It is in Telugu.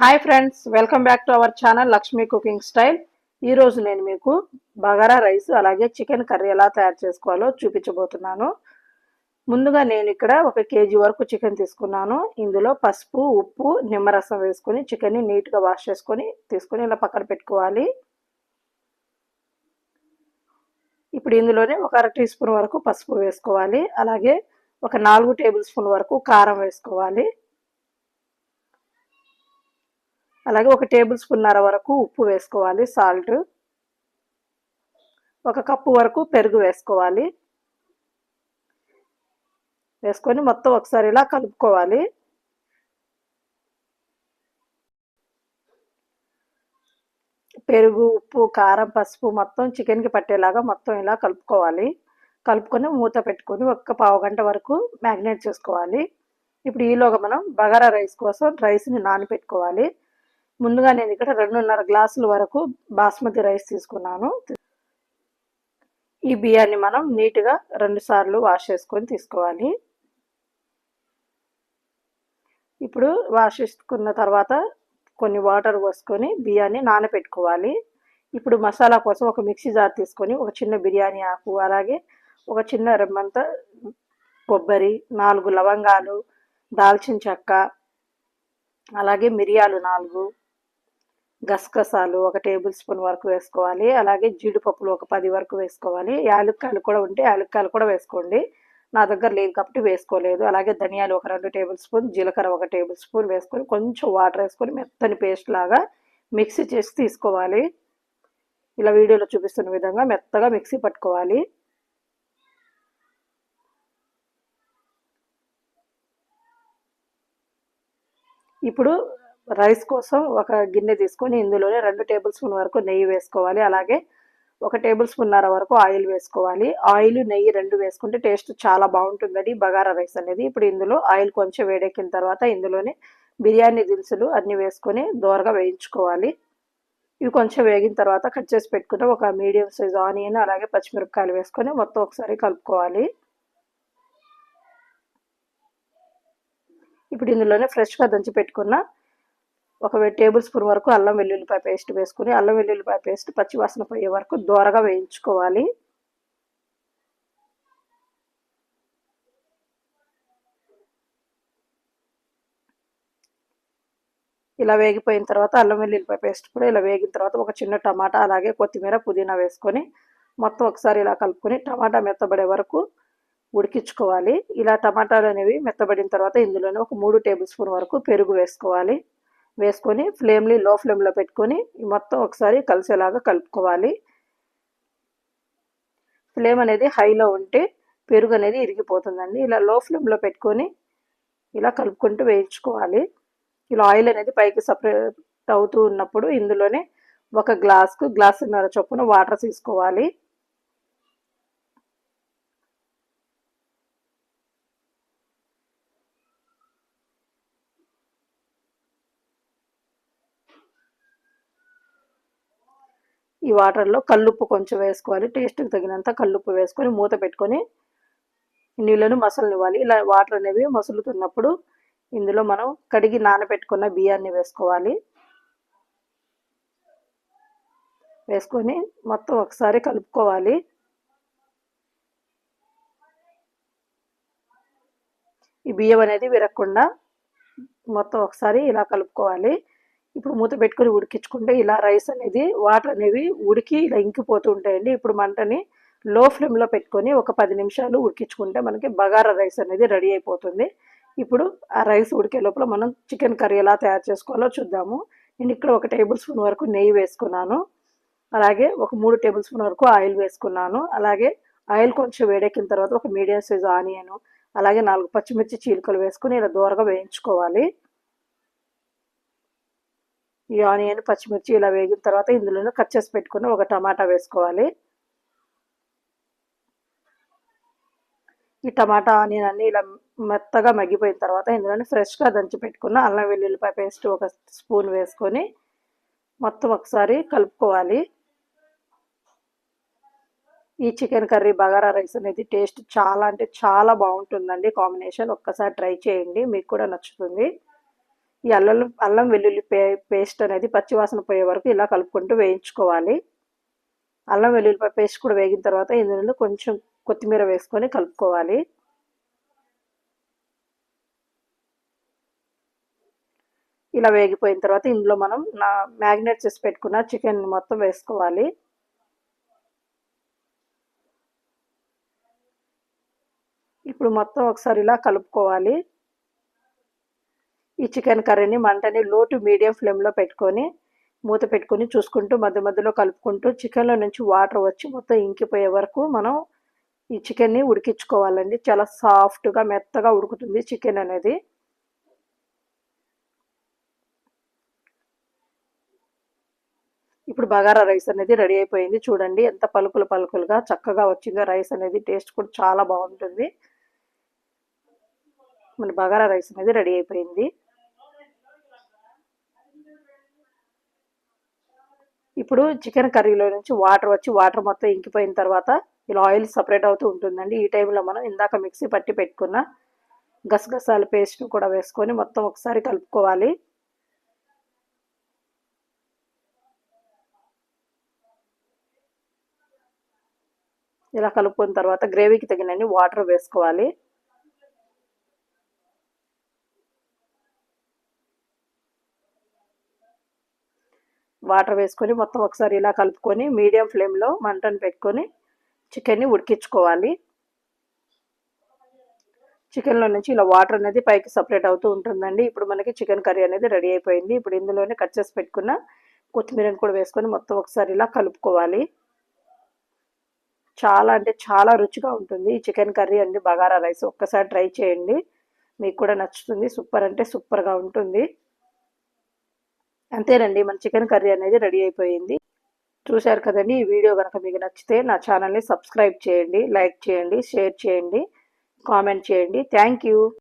Hi friends welcome back to our channel Lakshmi cooking style ఈరోజు నేను మీకు బగారా రైస్ అలాగే చికెన్ కర్రీ ఎలా తయారు చేసుకోవాలో చూపించబోతున్నాను. ముందుగా నేను ఇక్కడ ఒక కేజీ వరకు చికెన్ తీసుకున్నాను. ఇందులో పసుపు ఉప్పు నిమ్మరసం వేసుకొని చికెన్ని నీట్గా వాష్ చేసుకొని తీసుకొని ఇలా పక్కన పెట్టుకోవాలి. ఇప్పుడు ఇందులోనే ఒక అర టీ స్పూన్ వరకు పసుపు వేసుకోవాలి. అలాగే ఒక నాలుగు టేబుల్ స్పూన్ వరకు కారం వేసుకోవాలి. అలాగే ఒక టేబుల్ స్పూన్నర వరకు ఉప్పు వేసుకోవాలి సాల్ట్. ఒక కప్పు వరకు పెరుగు వేసుకోవాలి. వేసుకొని మొత్తం ఒకసారి ఇలా కలుపుకోవాలి. పెరుగు ఉప్పు కారం పసుపు మొత్తం చికెన్కి పట్టేలాగా మొత్తం ఇలా కలుపుకోవాలి. కలుపుకొని మూత పెట్టుకొని ఒక్క పావు గంట వరకు మ్యాగ్నేట్ చేసుకోవాలి. ఇప్పుడు ఈలోగా మనం బగారా రైస్ కోసం రైస్ని నానబెట్టుకోవాలి ముందుగా నేను ఇక్కడ రెండున్నర గ్లాసుల వరకు బాస్మతి రైస్ తీసుకున్నాను. ఈ బియ్యాన్ని మనం నీట్గా రెండు సార్లు వాష్ చేసుకొని తీసుకోవాలి. ఇప్పుడు వాష్ చేసుకున్న తర్వాత కొన్ని వాటర్ పోసుకొని బియ్యాన్ని నానబెట్టుకోవాలి ఇప్పుడు మసాలా కోసం ఒక మిక్సీ జార్ తీసుకొని ఒక చిన్న బిర్యానీ ఆకు అలాగే ఒక చిన్న రెమ్మంత కొబ్బరి నాలుగు లవంగాలు దాల్చిన చెక్క అలాగే మిరియాలు నాలుగు గసగసాలు ఒక టేబుల్ స్పూన్ వరకు వేసుకోవాలి. అలాగే జీడిపప్పులు ఒక పది వరకు వేసుకోవాలి. యాలక్కాయలు కూడా ఉంటే యాలక్కాయలు కూడా వేసుకోండి. నా దగ్గర లేదు కాబట్టి వేసుకోలేదు. అలాగే ధనియాలు ఒక రెండు టేబుల్ స్పూన్ జీలకర్ర ఒక టేబుల్ స్పూన్ వేసుకొని కొంచెం వాటర్ వేసుకొని మెత్తని పేస్ట్ లాగా మిక్సీ చేసి తీసుకోవాలి. ఇలా వీడియోలో చూపిస్తున్న విధంగా మెత్తగా మిక్సీ పట్టుకోవాలి. ఇప్పుడు రైస్ కోసం ఒక గిన్నె తీసుకొని ఇందులోనే రెండు టేబుల్ స్పూన్ వరకు నెయ్యి వేసుకోవాలి. అలాగే ఒక టేబుల్ స్పూన్నర వరకు ఆయిల్ వేసుకోవాలి. ఆయిల్ నెయ్యి రెండు వేసుకుంటే టేస్ట్ చాలా బాగుంటుందండి బగారా రైస్ అనేది. ఇప్పుడు ఇందులో ఆయిల్ కొంచెం వేడెక్కిన తర్వాత ఇందులోనే బిర్యానీ దినుసులు అన్నీ వేసుకొని దోరగా వేయించుకోవాలి. ఇవి కొంచెం వేగిన తర్వాత కట్ చేసి పెట్టుకున్న ఒక మీడియం సైజ్ ఆనియన్ అలాగే పచ్చిమిరపకాయలు వేసుకొని మొత్తం ఒకసారి కలుపుకోవాలి. ఇప్పుడు ఇందులోనే ఫ్రెష్గా దంచి పెట్టుకున్న ఒక టేబుల్ స్పూన్ వరకు అల్లం వెల్లుల్లిపాయ పేస్ట్ వేసుకుని అల్లం వెల్లుల్లిపాయ పేస్ట్ పచ్చివాసన పోయే వరకు దోరగా వేయించుకోవాలి. ఇలా వేగిపోయిన తర్వాత అల్లం వెల్లుల్లిపాయ పేస్ట్ కూడా ఇలా వేగిన తర్వాత ఒక చిన్న టమాటా అలాగే కొత్తిమీర పుదీనా వేసుకొని మొత్తం ఒకసారి ఇలా కలుపుకొని టమాటా మెత్తబడే వరకు ఉడికించుకోవాలి. ఇలా టమాటాలు అనేవి మెత్తబడిన తర్వాత ఇందులోనే ఒక మూడు టేబుల్ స్పూన్ వరకు పెరుగు వేసుకోవాలి. వేసుకొని ఫ్లేమ్ని లో ఫ్లేమ్లో పెట్టుకొని మొత్తం ఒకసారి కలిసేలాగా కలుపుకోవాలి. ఫ్లేమ్ అనేది హైలో ఉంటే పెరుగు అనేది ఇరిగిపోతుందండి. ఇలా లో ఫ్లేమ్లో పెట్టుకొని ఇలా కలుపుకుంటూ వేయించుకోవాలి. ఇలా ఆయిల్ అనేది పైకి సపరేట్ అవుతూ ఉన్నప్పుడు ఇందులోనే ఒక గ్లాస్కు గ్లాసున్నర చొప్పున వాటర్ తీసుకోవాలి. ఈ వాటర్లో కల్లుప్పు కొంచెం వేసుకోవాలి. టేస్ట్కి తగినంత కల్లుప్పు వేసుకొని మూత పెట్టుకొని నీళ్ళను మసలనివ్వాలి. ఇలా వాటర్ అనేవి మసులుతున్నప్పుడు ఇందులో మనం కడిగి నానబెట్టుకున్న బియ్యాన్ని వేసుకోవాలి. వేసుకొని మొత్తం ఒకసారి కలుపుకోవాలి. ఈ బియ్యం అనేది విరగకుండా మొత్తం ఒకసారి ఇలా కలుపుకోవాలి. ఇప్పుడు మూత పెట్టుకొని ఉడికించుకుంటే ఇలా రైస్ అనేది వాటర్ అనేవి ఉడికి ఇలా ఇంకిపోతూ ఉంటాయండి. ఇప్పుడు మంటని లో ఫ్లేమ్లో పెట్టుకొని ఒక పది నిమిషాలు ఉడికించుకుంటే మనకి బగారా రైస్ అనేది రెడీ అయిపోతుంది. ఇప్పుడు ఆ రైస్ ఉడికే లోపల మనం చికెన్ కర్రీ ఎలా తయారు చేసుకోవాలో చూద్దాము. నేను ఇక్కడ ఒక టేబుల్ స్పూన్ వరకు నెయ్యి వేసుకున్నాను. అలాగే ఒక మూడు టేబుల్ స్పూన్ వరకు ఆయిల్ వేసుకున్నాను. అలాగే ఆయిల్ కొంచెం వేడెక్కిన తర్వాత ఒక మీడియం సైజ్ ఆనియన్ అలాగే నాలుగు పచ్చిమిర్చి చీలికలు వేసుకుని ఇలా దూరగా వేయించుకోవాలి. ఈ ఆనియన్ పచ్చిమిర్చి ఇలా వేగిన తర్వాత ఇందులోనే కట్ చేసి పెట్టుకుని ఒక టమాటా వేసుకోవాలి. ఈ టమాటా ఆనియన్ అన్ని ఇలా మెత్తగా మగ్గిపోయిన తర్వాత ఇందులోనే ఫ్రెష్గా దంచి పెట్టుకున్న అల్లం వెల్లుల్లిపాయ పేస్ట్ ఒక స్పూన్ వేసుకొని మొత్తం ఒకసారి కలుపుకోవాలి. ఈ చికెన్ కర్రీ బగారా రైస్ అనేది టేస్ట్ చాలా అంటే చాలా బాగుంటుందండి. కాంబినేషన్ ఒక్కసారి ట్రై చేయండి. మీకు కూడా నచ్చుతుంది. ఈ అల్లం అల్లం వెల్లుల్లి పే పేస్ట్ అనేది పచ్చివాసన పోయే వరకు ఇలా కలుపుకుంటూ వేయించుకోవాలి. అల్లం వెల్లుల్లిపాయ పేస్ట్ కూడా వేగిన తర్వాత ఇందులో కొంచెం కొత్తిమీర వేసుకొని కలుపుకోవాలి. ఇలా వేగిపోయిన తర్వాత ఇందులో మనం నా మ్యాగ్నేట్ చేసి పెట్టుకున్న చికెన్ మొత్తం వేసుకోవాలి. ఇప్పుడు మొత్తం ఒకసారి ఇలా కలుపుకోవాలి. ఈ చికెన్ కర్రీని మంటని లో టు మీడియం ఫ్లేమ్లో పెట్టుకొని మూత పెట్టుకొని చూసుకుంటూ మధ్య మధ్యలో కలుపుకుంటూ చికెన్లో నుంచి వాటర్ వచ్చి మొత్తం ఇంకిపోయే వరకు మనం ఈ చికెన్ని ఉడికించుకోవాలండి. చాలా సాఫ్ట్గా మెత్తగా ఉడుకుతుంది చికెన్ అనేది. ఇప్పుడు బగారా రైస్ అనేది రెడీ అయిపోయింది. చూడండి ఎంత పలుకులు పలుకులుగా చక్కగా వచ్చిందో. రైస్ అనేది టేస్ట్ కూడా చాలా బాగుంటుంది. మన బగారా రైస్ అనేది రెడీ అయిపోయింది. ఇప్పుడు చికెన్ కర్రీలో నుంచి వాటర్ వచ్చి వాటర్ మొత్తం ఇంకిపోయిన తర్వాత ఇలా ఆయిల్ సపరేట్ అవుతూ ఉంటుందండి. ఈ టైంలో మనం ఇందాక మిక్సీ పట్టి పెట్టుకున్న గసగసాల పేస్ట్ కూడా వేసుకొని మొత్తం ఒకసారి కలుపుకోవాలి. ఇలా కలుపుకున్న తర్వాత గ్రేవీకి తగినన్ని వాటర్ వేసుకోవాలి. వాటర్ వేసుకొని మొత్తం ఒకసారి ఇలా కలుపుకొని మీడియం ఫ్లేమ్లో మంటను పెట్టుకొని చికెన్ని ఉడికించుకోవాలి. చికెన్లో నుంచి ఇలా వాటర్ అనేది పైకి సపరేట్ అవుతూ ఉంటుందండి. ఇప్పుడు మనకి చికెన్ కర్రీ అనేది రెడీ అయిపోయింది. ఇప్పుడు ఇందులోనే కట్ చేసి పెట్టుకున్న కొత్తిమీరని కూడా వేసుకొని మొత్తం ఒకసారి ఇలా కలుపుకోవాలి. చాలా అంటే చాలా రుచిగా ఉంటుంది. ఈ చికెన్ కర్రీ అండి బగారా రైస్ ఒక్కసారి ట్రై చేయండి. మీకు కూడా నచ్చుతుంది. సూపర్ అంటే సూపర్గా ఉంటుంది. అంతేనండి మన చికెన్ కర్రీ అనేది రెడీ అయిపోయింది. చూశారు కదండి ఈ వీడియో కనుక మీకు నచ్చితే నా ఛానల్ని సబ్స్క్రైబ్ చేయండి లైక్ చేయండి షేర్ చేయండి కామెంట్ చేయండి. Thank you.